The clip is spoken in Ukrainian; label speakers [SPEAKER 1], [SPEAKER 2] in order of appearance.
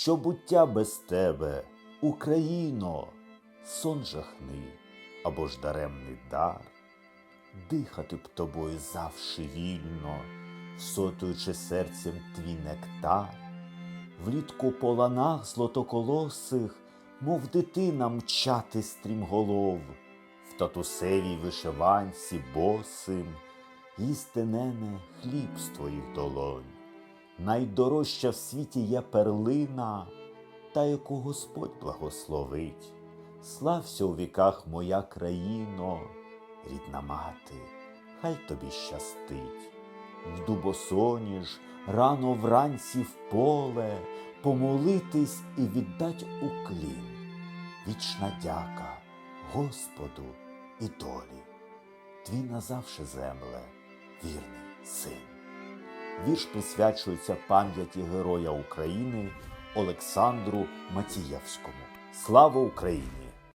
[SPEAKER 1] що буття без тебе, Україно, сон жахний або ж даремний дар, дихати б тобою завше вільно, всотуючи серцем твій нектар, влітку по ланах злотоколосих, мов дитина мчати стрімголов, в татусевій вишиванці босим, їсти нене хліб з твоїх долонь. Найдорожча в світі є перлина, та яку Господь благословить. Слався у віках моя країно, рідна мати, хай тобі щастить. Йду босоніж рано вранці в поле, помолитись і віддать уклін. Вічна дяка Господу і долі, твій назавше земле, вірний син. Вірш присвячується пам'яті Героя України Олександру Матієвському. Слава Україні!